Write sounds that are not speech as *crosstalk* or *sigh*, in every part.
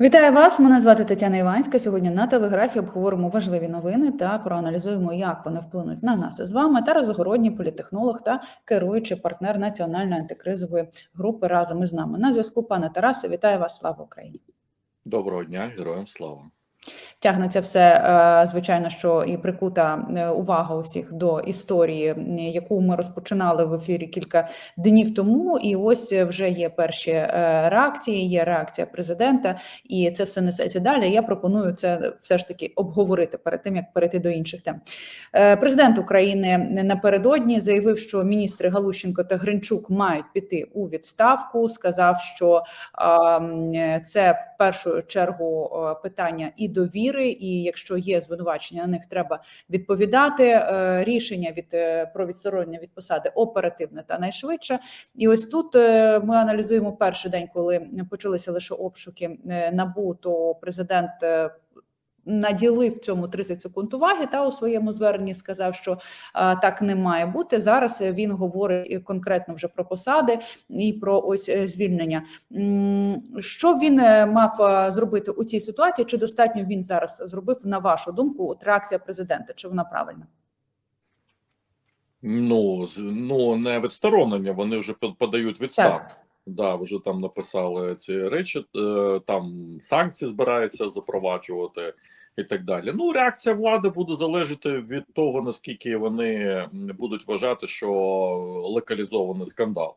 Вітаю вас! Мене звати Тетяна Іванська. Сьогодні на телеграфі обговоримо важливі новини та проаналізуємо, як вони вплинуть на нас з вами. Тарас Загородній, політехнолог та керуючий партнер національної антикризової групи разом із нами. На зв'язку, пане Тарасе, вітаю вас! Слава Україні! Доброго дня, героям слава. Тягнеться все, е, звичайно, що і прикута е, увага усіх до історії, яку ми розпочинали в ефірі кілька днів тому. І ось вже є перші е, реакції, є реакція президента, і це все несеться далі. Я пропоную це все ж таки обговорити перед тим, як перейти до інших тем. Президент України напередодні заявив, що міністри Галущенко та Гринчук мають піти у відставку. Сказав, що це в першу чергу питання і довіри, і якщо є звинувачення, на них треба відповідати. Е, Рішення від е, про відсторонення від посади оперативне та найшвидше. І ось тут е, ми аналізуємо перший день, коли почалися лише обшуки набу, то президент. Е, Наділив цьому 30 секунд уваги та у своєму зверненні сказав, що а, так не має бути. Зараз е, він говорить конкретно вже про посади і про ось е, звільнення. Що він е, мав е, зробити у цій ситуації? Чи достатньо він зараз зробив на вашу думку? От реакція президента? Чи вона правильна? Ну, ну не відсторонення, вони вже подають відставку. Да, вже там написали ці речі, е, там санкції збираються запроваджувати і так далі. Ну, реакція влади буде залежати від того, наскільки вони будуть вважати, що локалізований скандал.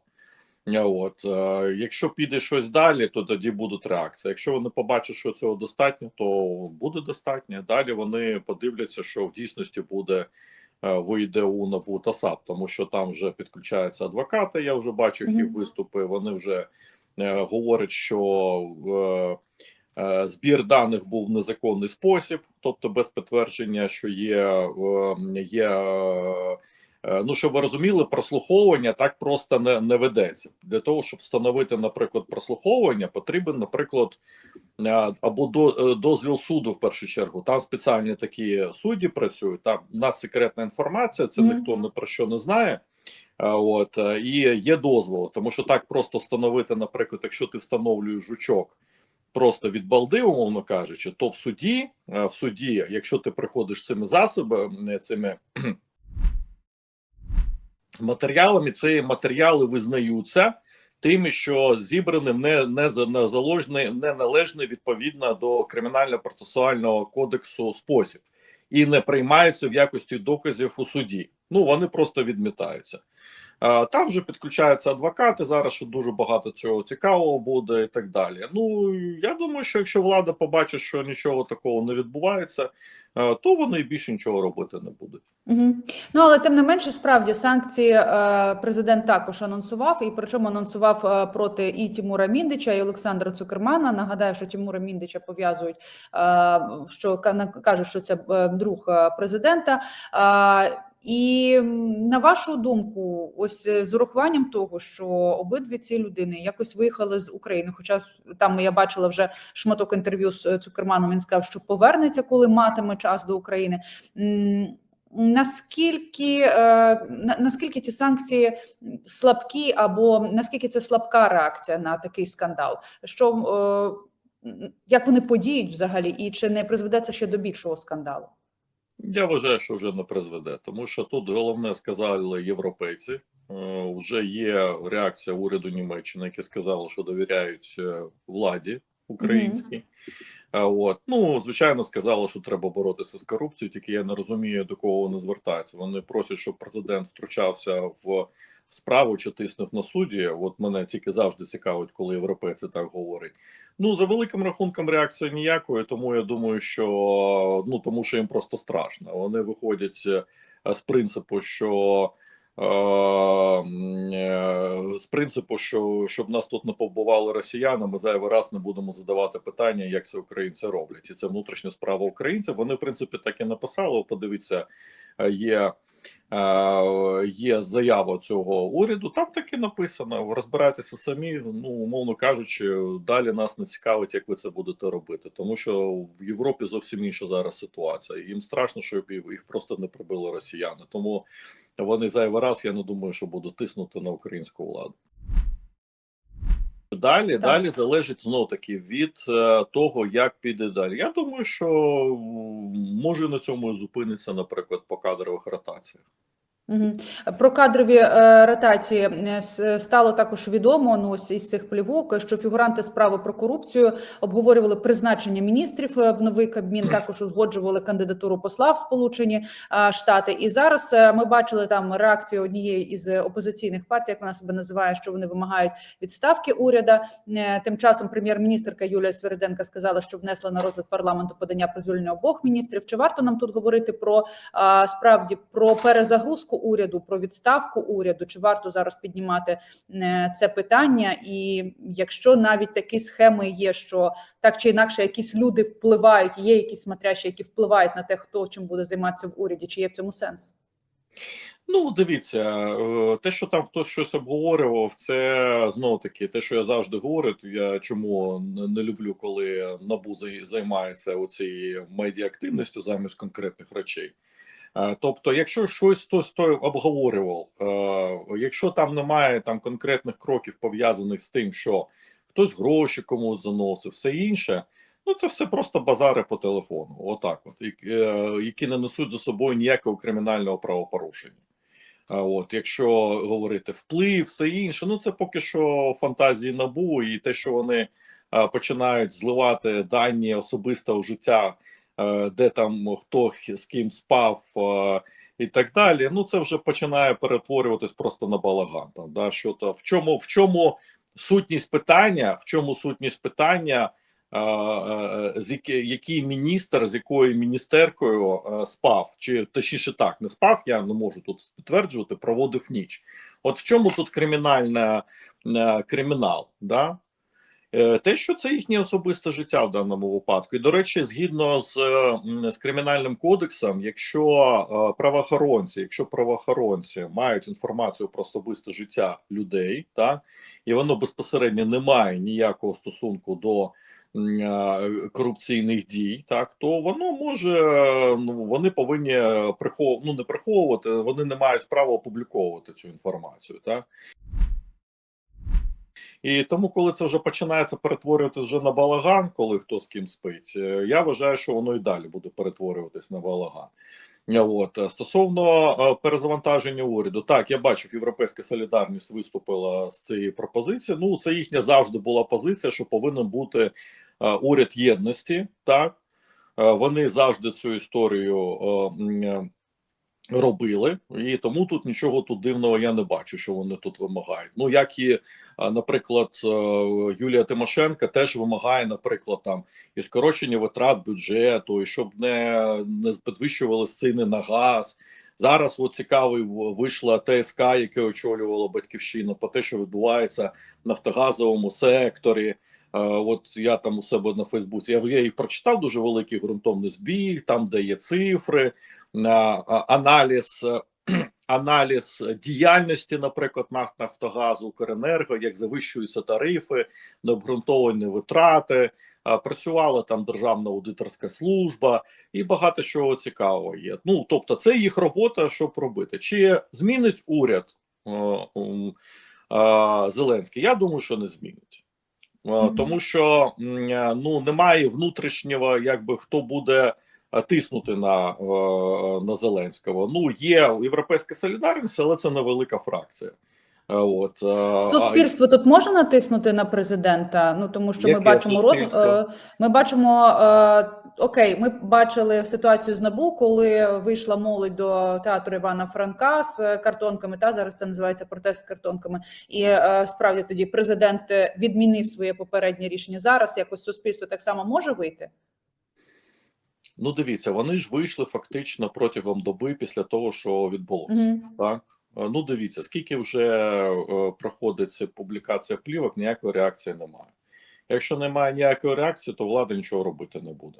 Е, От, е, якщо піде щось далі, то тоді будуть реакції. Якщо вони побачать, що цього достатньо, то буде достатньо. Далі вони подивляться, що в дійсності буде вийде у НАБУ та САП, тому що там вже підключаються адвокати. Я вже бачив їх виступи. Вони вже е, говорять, що е, е, збір даних був в незаконний спосіб, тобто без підтвердження, що є, е, є е, Е, Ну, щоб ви розуміли, прослуховування так просто не, не ведеться. Для того, щоб встановити, наприклад, прослуховування, потрібен, наприклад, е, або до, е, дозвіл суду в першу чергу. Там спеціальні такі судді працюють, там надсекретна інформація, це Мгм. ніхто не про що не знає. Е, От е, і є дозвол, тому що так просто встановити, наприклад, якщо ти встановлюєш жучок. Просто від балди, умовно кажучи, то в суді, е, в суді, якщо ти приходиш цими засобами, цими матеріалами, ці матеріали визнаються тими, що зібрані не, не, не не належний відповідно до кримінально-процесуального кодексу спосіб і не приймаються в якості доказів у суді. Ну вони просто відмітаються. А, Там вже підключаються адвокати зараз, що дуже багато цього цікавого буде, і так далі. Ну я думаю, що якщо влада побачить, що нічого такого не відбувається, е, то вони і більше нічого робити не будуть. Угу. Ну але тим не менше, справді санкції е, президент також анонсував, і причому анонсував е, проти і Тимура Міндича, і Олександра Цукермана. Нагадаю, що Тимура Міндича пов'язують, е, що ка- кажуть, що це е, друг е, президента. І на вашу думку, ось е, з урахуванням того, що обидві ці людини якось виїхали з України, хоча там я бачила вже шматок інтерв'ю з е, Цукерманом. Він сказав, що повернеться, коли матиме час до України. Наскільки е, на- наскільки ці санкції слабкі, або наскільки це слабка реакція на такий скандал? Що як вони подіють взагалі, і чи не призведе це ще до більшого скандалу? Я вважаю, що вже не призведе, тому що тут головне сказали європейці. Е, Вже є реакція уряду Німеччини, які сказали, що довіряють е, владі українській. А От ну звичайно сказали, що треба боротися з корупцією. Тільки я не розумію, до кого вони звертаються. Вони просять, щоб президент втручався в справу чи тиснув на судді. От мене тільки завжди цікавить, коли європейці так говорять. Ну за великим рахунком реакції ніякої, тому я думаю, що ну тому, що їм просто страшно. Вони виходять е, з принципу, що е, е, з принципу, що щоб нас тут не побували росіяни, ми зайвий раз не будемо задавати питання, як це українці роблять, і це внутрішня справа українців. Вони в принципі так і написали. Подивіться, є. Е, Є заява цього уряду, там таки написано. Розбирайтеся самі. Ну умовно кажучи, далі нас не цікавить, як ви це будете робити, тому що в Європі зовсім інша зараз ситуація. Їм страшно, щоб їх просто не прибили росіяни. Тому вони зайвий раз, я не думаю, що будуть тиснути на українську владу. Далі, Так. далі залежить знов таки від е, того, як піде далі. Я думаю, що може на цьому і зупиниться, наприклад, по кадрових ротаціях. Про кадрові е, ротації е, стало також відомо ну, ось із цих плівок, що фігуранти справи про корупцію обговорювали призначення міністрів е, в новий кабмін, *clears throat* також узгоджували кандидатуру посла в Сполучені е, Штати. І зараз е, ми бачили там реакцію однієї із опозиційних партій, як вона себе називає, що вони вимагають відставки уряда. Е, Тим часом прем'єр-міністрка Юлія Свериденка сказала, що внесла на розгляд парламенту подання про звільнення обох міністрів. Чи варто нам тут говорити про справді про перезагрузку уряду, про відставку уряду? Чи варто зараз піднімати е, це питання? І якщо навіть такі схеми є, що так чи інакше якісь люди впливають, є якісь смотрящі, які впливають на те, хто чим буде займатися в уряді, чи є в цьому сенс? Ну, дивіться, е, те, що там хтось щось обговорював, це знову таки те, що я завжди говорю. Я чому не- люблю, коли набу зай- займається оцією медіаактивністю замість конкретних речей. Е, Тобто, якщо щось хтось той обговорював, е, якщо там немає там конкретних кроків пов'язаних з тим, що хтось гроші комусь заносив, все інше, ну це все просто базари по телефону, отак, от е, які не несуть за собою ніякого кримінального правопорушення. От, якщо говорити вплив, все інше, ну це поки що фантазії набу, і те, що вони починають зливати дані особистого життя, де там хто з ким спав е, і так далі. Ну це вже починає перетворюватись просто на балаган. Там, да, що то в чому, в чому сутність питання, в чому сутність питання, е, е, з який міністр з якою міністеркою е, спав, чи точніше так, не спав, я не можу тут підтверджувати, проводив ніч. От в чому тут кримінальна е, кримінал? Да? Е, Те, що це їхнє особисте життя в даному випадку, і до речі, згідно з, е, з кримінальним кодексом, якщо е, правоохоронці, якщо правоохоронці мають інформацію про особисте життя людей, так і воно безпосередньо не має ніякого стосунку до корупційних дій, так то воно може ну вони повинні прихов... ну не приховувати, вони не мають права опубліковувати цю інформацію, так. І тому, коли це вже починається перетворюватися вже на балаган, коли хто з ким спить, е, я вважаю, що воно і далі буде перетворюватись на балаган. От е, стосовно е, перезавантаження уряду, так я бачив, європейська солідарність виступила з цієї пропозиції. Ну, це їхня завжди була позиція, що повинен бути уряд єдності. Так вони завжди цю історію робили, і тому тут нічого тут дивного я не бачу, що вони тут вимагають. Ну як і, наприклад, е, Юлія Тимошенко теж вимагає, наприклад, там і скорочення витрат бюджету, і щоб не, не підвищували ціни на газ. Зараз от цікавий вийшла ТСК, яке очолювала батьківщина, по те, що відбувається в нафтогазовому секторі. Е, От я там у себе на Фейсбуці. Я, їх прочитав дуже великий ґрунтовний збіг, там де є цифри, аналіз. *clears throat* Аналіз діяльності, наприклад, Нафтогазу, Укренерго, як завищуються тарифи, необґрунтовані витрати, працювала там Державна аудиторська служба і багато чого цікавого є. Ну тобто, це їх робота, щоб робити. Чи змінить уряд Зеленський? Я думаю, що не змінить. Тому що ну немає внутрішнього, якби хто буде тиснути на, е, на Зеленського. Ну є європейська солідарність, але це невелика фракція. Е, От е, а- Суспільство тут може натиснути на президента. Ну тому що ми бачимо роз... е, Ми бачимо е, окей. Ми бачили ситуацію з набу, коли вийшла молодь до театру Івана Франка з картонками. Та зараз це називається протест з картонками. І е, справді тоді президент е, відмінив своє попереднє рішення. Зараз якось суспільство так само може вийти. Ну, дивіться, вони ж вийшли фактично протягом доби після того, що відбулося. Угу. Так Е, ну дивіться, скільки вже е, проходить публікація плівок, ніякої реакції немає. Якщо немає ніякої реакції, то влада нічого робити не буде.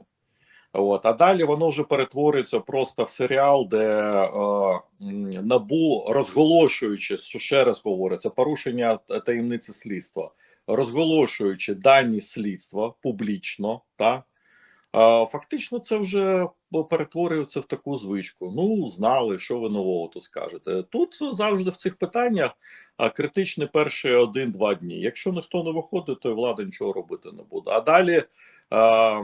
От а далі воно вже перетворюється просто в серіал, де е, набу розголошуючи, що ще раз говорю, це порушення таємниці слідства, розголошуючи дані слідства публічно, та е, фактично це вже перетворюється в таку звичку. Ну, знали, що ви нового тут скажете. Тут завжди в цих питаннях критичні перші один-два дні. Якщо ніхто не виходить, то і влада нічого робити не буде. А далі а,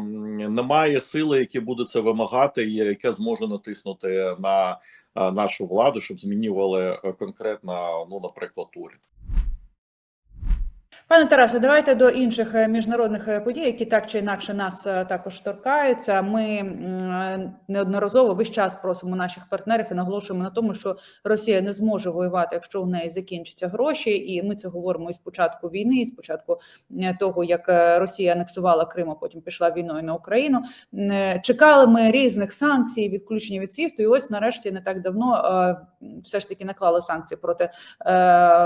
немає сили, які буде це вимагати, і яка зможе натиснути на нашу владу, щоб змінювали е, конкретно, ну, наприклад, уряд. Пане Тарасе, давайте до інших е, міжнародних е, подій, які так чи інакше нас е, також торкаються. Ми неодноразово весь час просимо наших партнерів і наголошуємо на тому, що Росія не зможе воювати, якщо у неї закінчаться гроші. І ми це говоримо із початку війни, і з початку е, того, як Росія анексувала Крим, а потім пішла війною на Україну. Чекали ми різних санкцій, відключення від СВІФТу, і ось нарешті не так давно все ж таки наклали санкції проти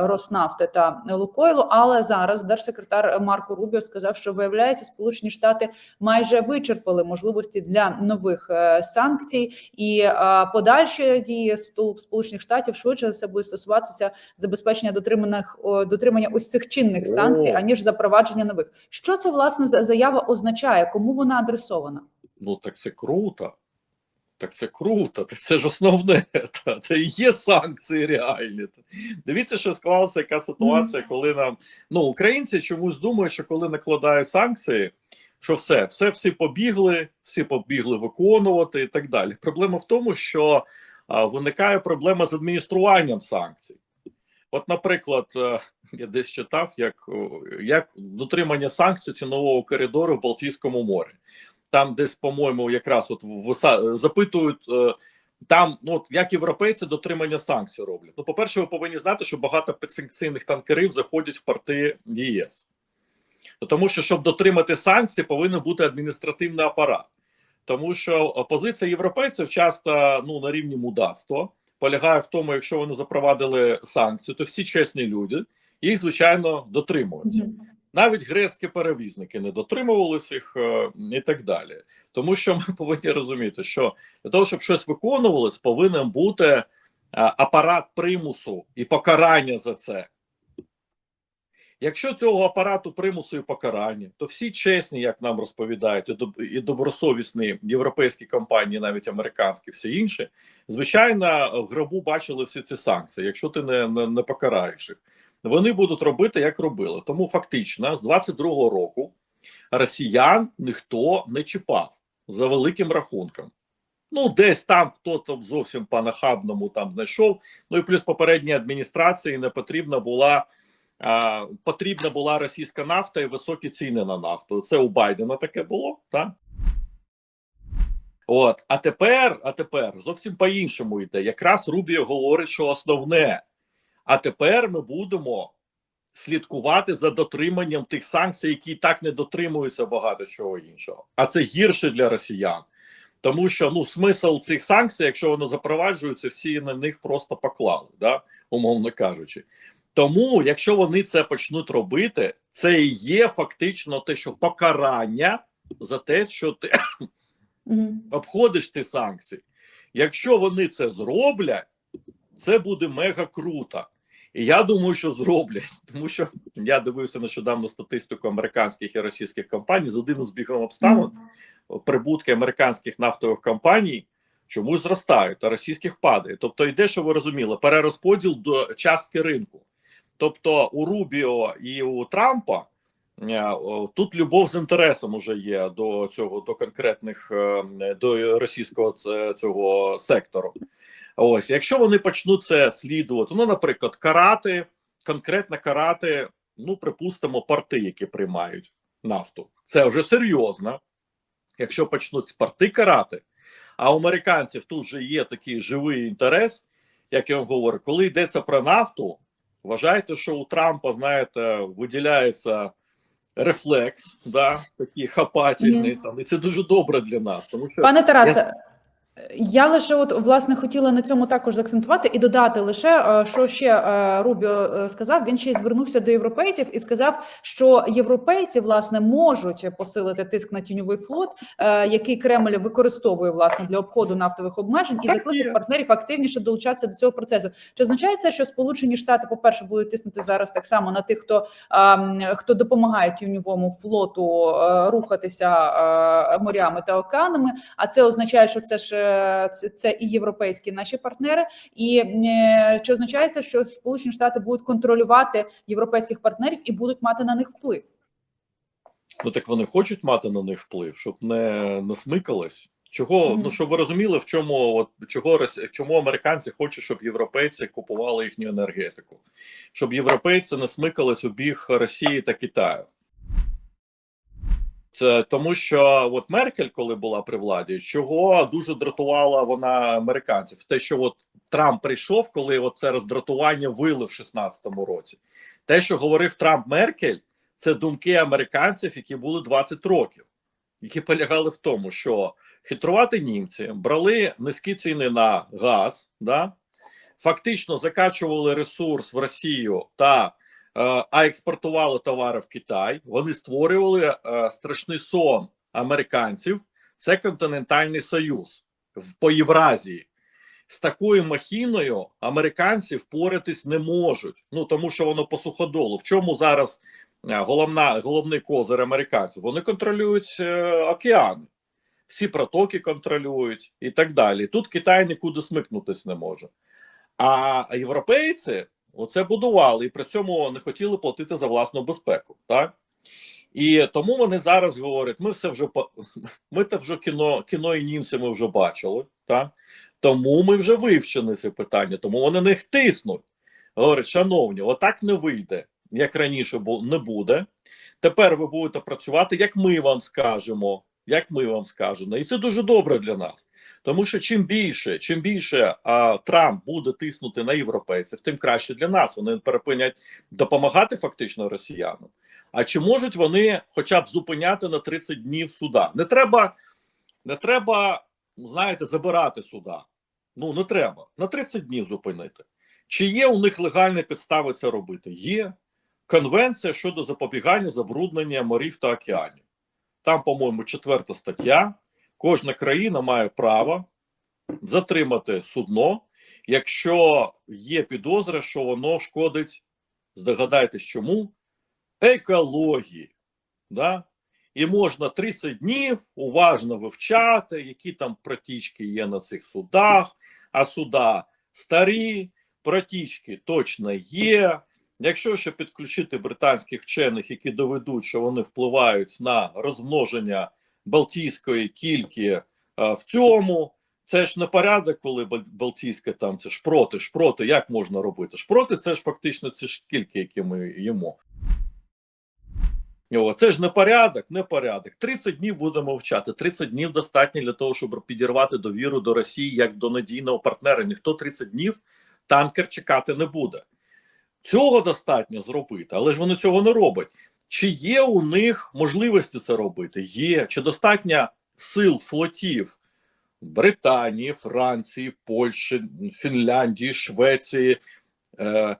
Роснафти та Лукойлу. Але зараз держсекретар Марко Рубіо сказав, що виявляється, Сполучені Штати майже вичерпали можливості для нових е, санкцій, і е, подальші дії Сполучених Штатів швидше все буде стосуватися забезпечення дотриманих дотримання ось цих чинних санкцій, аніж запровадження нових. Що це власне за заява означає? Кому вона адресована? Ну так це круто. Так це круто, так це ж основне. *laughs* Та, це і є санкції реальні. Дивіться, що склалася яка ситуація, коли нам ну українці чомусь думають, що коли накладають санкції, що все, все всі побігли, всі побігли виконувати і так далі. Проблема в тому, що а, виникає проблема з адмініструванням санкцій. От, наприклад, е, я десь читав, як, як дотримання санкцій цінового коридору в Балтійському морі там десь, по-моєму, якраз от в- запитують е, там, ну от як європейці дотримання санкцій роблять. Ну, по-перше, ви повинні знати, що багато підсанкційних танкерів заходять в порти ЄС. Ну, Тому що, щоб дотримати санкції, повинен бути адміністративний апарат. Тому що позиція європейців часто ну, на рівні мудацтва полягає в тому, якщо вони запровадили санкцію, то всі чесні люди їх, звичайно, дотримуються навіть грецькі перевізники не дотримувалися їх е, і так далі. Тому що ми *laughs* повинні розуміти, що для того, щоб щось виконувалось, повинен бути е, апарат примусу і покарання за це. Якщо цього апарату примусу і покарання, то всі чесні, як нам розповідають, і добросовісні європейські компанії, навіть американські, всі інші, звичайно, в гробу бачили всі ці санкції, якщо ти не, не, не покараєш їх вони будуть робити, як робили. Тому фактично, з 22-го року росіян ніхто не чіпав за великим рахунком. Ну, десь там хто там зовсім по нахабному там знайшов. Ну і плюс попередній адміністрації не потрібна була. А, потрібна була російська нафта і високі ціни на нафту. Це у Байдена таке було, так? От, а тепер, а тепер зовсім по-іншому йде. Якраз Рубіо говорить, що основне. А тепер ми будемо слідкувати за дотриманням тих санкцій, які і так не дотримуються багато чого іншого. А це гірше для росіян. Тому що ну смисл цих санкцій, якщо вони запроваджуються, всі на них просто поклали, да, умовно кажучи. Тому, якщо вони це почнуть робити, це і є фактично те, що покарання за те, що ти обходиш ці санкції. Якщо вони це зроблять, це буде мега круто. І я думаю, що зроблять, *laughs* тому що я дивився нещодавно статистику американських і російських компаній з одним збігом обставин. Прибутки американських нафтових компаній чомусь зростають, а російських падає. Тобто йде, що ви розуміли, перерозподіл до частки ринку. Тобто у Рубіо і у Трампа е, тут любов з інтересом уже є до цього, до конкретних е, до російського цього сектору. Ось, якщо вони почнуть це слідувати, ну, наприклад, карати, конкретно карати, ну, припустимо, порти, які приймають нафту. Це вже серйозно. Якщо почнуть порти карати, а у американців тут вже є такий живий інтерес, як я вам говорю, коли йдеться про нафту, вважайте, що у Трампа, знаєте, виділяється рефлекс, да, такий хапательний, там, і це дуже добре для нас, тому що Пане Тарасе, Я лише от власне хотіла на цьому також заакцентувати і додати лише е, що ще е, Рубіо е, сказав. Він ще й звернувся до європейців і сказав, що європейці власне можуть посилити тиск на тіньовий флот, який Кремль використовує власне для обходу нафтових обмежень, і закликав партнерів активніше долучатися до цього процесу. Чи означає це, що Сполучені Штати, по перше, будуть тиснути зараз так само на тих, хто ем, хто допомагає тіньовому флоту рухатися морями та океанами? А це означає, що це ж це, це і європейські наші партнери, і е, чи означає що Сполучені Штати будуть контролювати європейських партнерів і будуть мати на них вплив? Ну так вони хочуть мати на них вплив, щоб не, не смикались. Чого, Мгм. ну щоб ви розуміли, в чому от чого чому американці хочуть, щоб європейці купували їхню енергетику, щоб європейці не смикались у біг Росії та Китаю. Це тому, що от Меркель, коли була при владі, чого дуже дратувала вона американців? Те, що от Трамп прийшов, коли от це роздратування вили в 16-му році. Те, що говорив Трамп Меркель, це думки американців, які були 20 років, які полягали в тому, що хитрувати німці брали низькі ціни на газ, да? фактично закачували ресурс в Росію та е, а експортували товари в Китай. Вони створювали е, страшний сон американців. Це континентальний союз по Євразії. З такою махіною американці впоратись не можуть. Ну тому що воно по суходолу. В чому зараз е, головна головний козир американців? Вони контролюють е, океани, всі протоки контролюють і так далі. Тут Китай нікуди смикнутись не може. А європейці оце будували і при цьому не хотіли платити за власну безпеку. Так? І тому вони зараз говорять: ми все вже *laughs* ми те вже кіно, кіно і німці ми вже бачили. Так? Тому ми вже вивчили це питання, тому вони не тиснуть. Говорять, шановні, отак не вийде, як раніше не буде. Тепер ви будете працювати, як ми вам скажемо. Як ми вам скажемо, і це дуже добре для нас. Тому що чим більше, чим більше а, Трамп буде тиснути на європейців, тим краще для нас. Вони перепинять допомагати фактично росіянам. А чи можуть вони хоча б зупиняти на 30 днів суда? Не треба, не треба, знаєте, забирати суда. Ну не треба на 30 днів зупинити. Чи є у них легальні підстави це робити? Є конвенція щодо запобігання забруднення морів та океанів. Там, по-моєму, четверта стаття. Кожна країна має право затримати судно, якщо є підозра, що воно шкодить, здогадайтесь чому, екології. Да? І можна 30 днів уважно вивчати, які там протічки є на цих судах, а суда старі, протічки точно є. Якщо ще підключити британських вчених, які доведуть, що вони впливають на розмноження Балтійської кільки е, в цьому, це ж не порядок, коли Бал- Балтійська там це шпроти, шпроти, як можна робити? Шпроти це ж фактично ці ж які ми їмо. Це ж не порядок, не порядок. 30 днів будемо вчати. 30 днів достатньо для того, щоб підірвати довіру до Росії як до надійного партнера. Ніхто 30 днів танкер чекати не буде. Цього достатньо зробити, але ж вони цього не роблять. Чи є у них можливості це робити? Є. Чи достатньо сил флотів Британії, Франції, Польщі, Фінляндії, Швеції, е,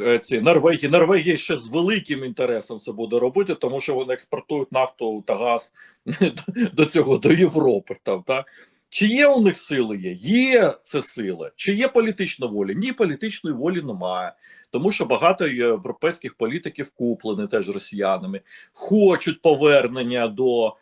е, ці, Норвегії. Норвегія ще з великим інтересом це буде робити, тому що вони експортують нафту та газ *laughs* до цього до Європи. Там, так? Чи є у них сили? Є? Є це сили. Чи є політична воля? Ні, політичної волі немає. Тому що багато європейських політиків куплені теж росіянами, хочуть повернення до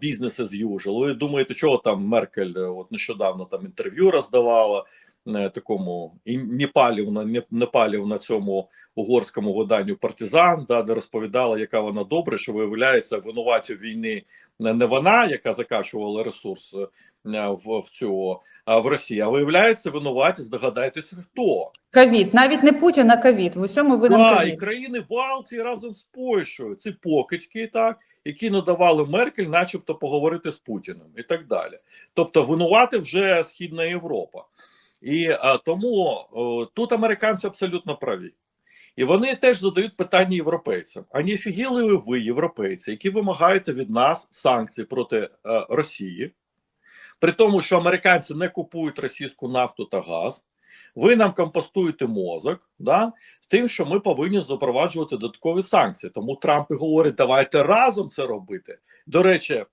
бізнесу з usual. Ви думаєте, чого там Меркель е, от нещодавно там інтерв'ю роздавала е, такому і не палів на не, не на цьому угорському виданню партизан, да, де розповідала, яка вона добре, що виявляється винуваті в війні не, не вона, яка закачувала ресурс в, в цю в Росії, а виявляється, винуваті, здогадайтеся, хто Ковід, навіть не Путін, а ковід. В усьому винен Да, і країни Балтії разом з Польщею, ці покидьки, так, які надавали Меркель, начебто, поговорити з Путіним і так далі. Тобто, винувати вже Східна Європа. І а, тому о, тут американці абсолютно праві. І вони теж задають питання європейцям: а не фігіли ви, ви, європейці, які вимагаєте від нас санкцій проти е, Росії, при тому, що американці не купують російську нафту та газ. Ви нам компостуєте мозок, да, тим, що ми повинні запроваджувати додаткові санкції. Тому Трамп і говорить, давайте разом це робити. До речі,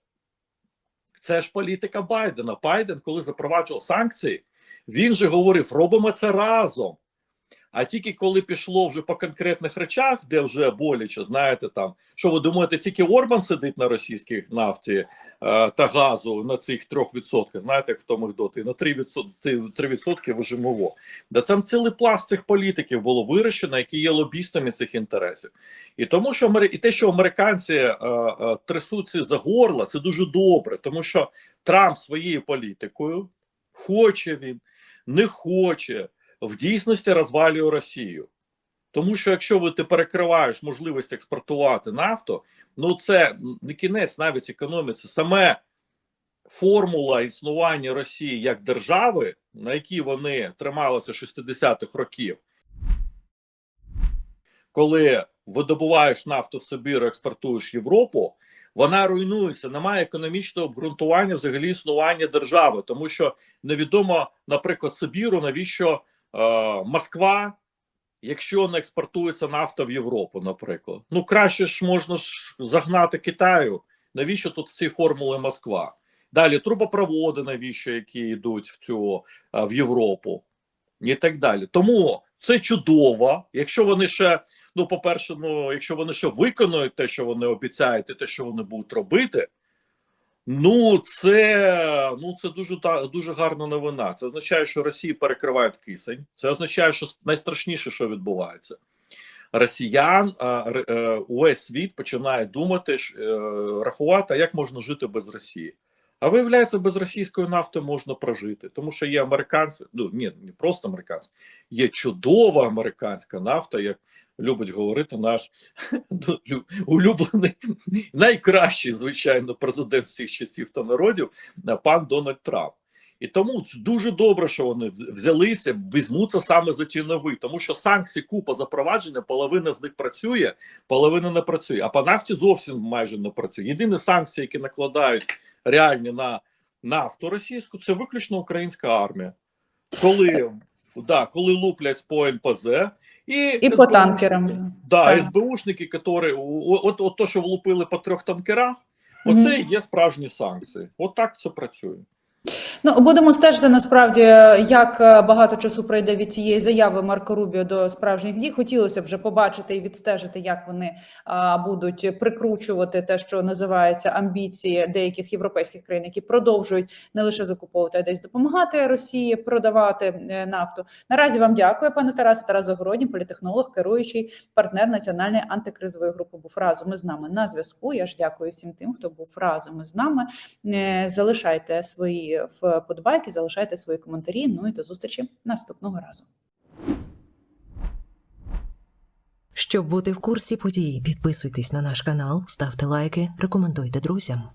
це ж політика Байдена. Байден, коли запроваджував санкції, він же говорив: робимо це разом. А тільки коли пішло вже по конкретних речах, де вже боляче, знаєте, там що ви думаєте, тільки Орбан сидить на російській нафті е, та газу на цих 3%, знаєте, як в тому анекдоті, на 3%, 3% вижимово. Да там цілий пласт цих політиків було вирішено, які є лобістами цих інтересів. І тому, що і те, що американці е, е, трясуться за горло, це дуже добре, тому що Трамп своєю політикою хоче він, не хоче в дійсності розвалює Росію. Тому що якщо ви ти перекриваєш можливість експортувати нафту, ну це не кінець навіть економіці, саме формула існування Росії як держави, на якій вони трималися 60-х років, коли видобуваєш нафту в Сибір, експортуєш Європу, вона руйнується. Немає економічного обґрунтування взагалі існування держави, тому що невідомо, наприклад, Сибіру, навіщо Москва, якщо не експортується нафта в Європу, наприклад. Ну краще ж можна ж загнати Китаю. Навіщо тут ці формули Москва? Далі трубопроводи, навіщо які йдуть в цю е, в Європу, і так далі. Тому це чудово. Якщо вони ще, ну, по-перше, ну, якщо вони ще виконують те, що вони обіцяють, і те, що вони будуть робити. Ну, це ну це дуже та- дуже гарна новина. Це означає, що Росії перекривають кисень. Це означає, що найстрашніше, що відбувається. Росіян е, увесь світ починає думати, е, рахувати, як можна жити без Росії. А виявляється, без російської нафти можна прожити, тому що є американці, ну ні, не просто американці, є чудова американська нафта, як любить говорити наш *laughs* ну, улюблений, найкращий, звичайно, президент всіх часів та народів, е, пан Дональд Трамп. І тому дуже добре, що вони взялися, візьмуться саме за ті нові, тому що санкції купа запровадження, половина з них працює, половина не працює. А по нафті зовсім майже не працює. Єдині санкції, які накладають реальні на нафту російську, це виключно українська армія. Коли, да, коли луплять по НПЗ і, І по танкерам. Да, Так. СБУшники, які от, от то, що влупили по трьох танкерах, оце і є справжні санкції. От так це працює. Ну, будемо стежити насправді, як е, багато часу пройде від цієї заяви Марко Рубіо до справжніх дій. Хотілося б вже побачити і відстежити, як вони а, будуть прикручувати те, що називається амбіції деяких європейських країн, які продовжують не лише закуповувати, а десь допомагати Росії продавати е, нафту. Наразі вам дякую, пане Тарасе. Тарас Загородній, політехнолог, керуючий партнер національної антикризової групи. Був разом із нами на зв'язку. Я ж дякую всім тим, хто був разом із нами. Е, Залишайте свої вподобайки, залишайте свої коментарі. Ну і до зустрічі наступного разу. Щоб бути в курсі подій, підписуйтесь на наш канал, ставте лайки, рекомендуйте друзям.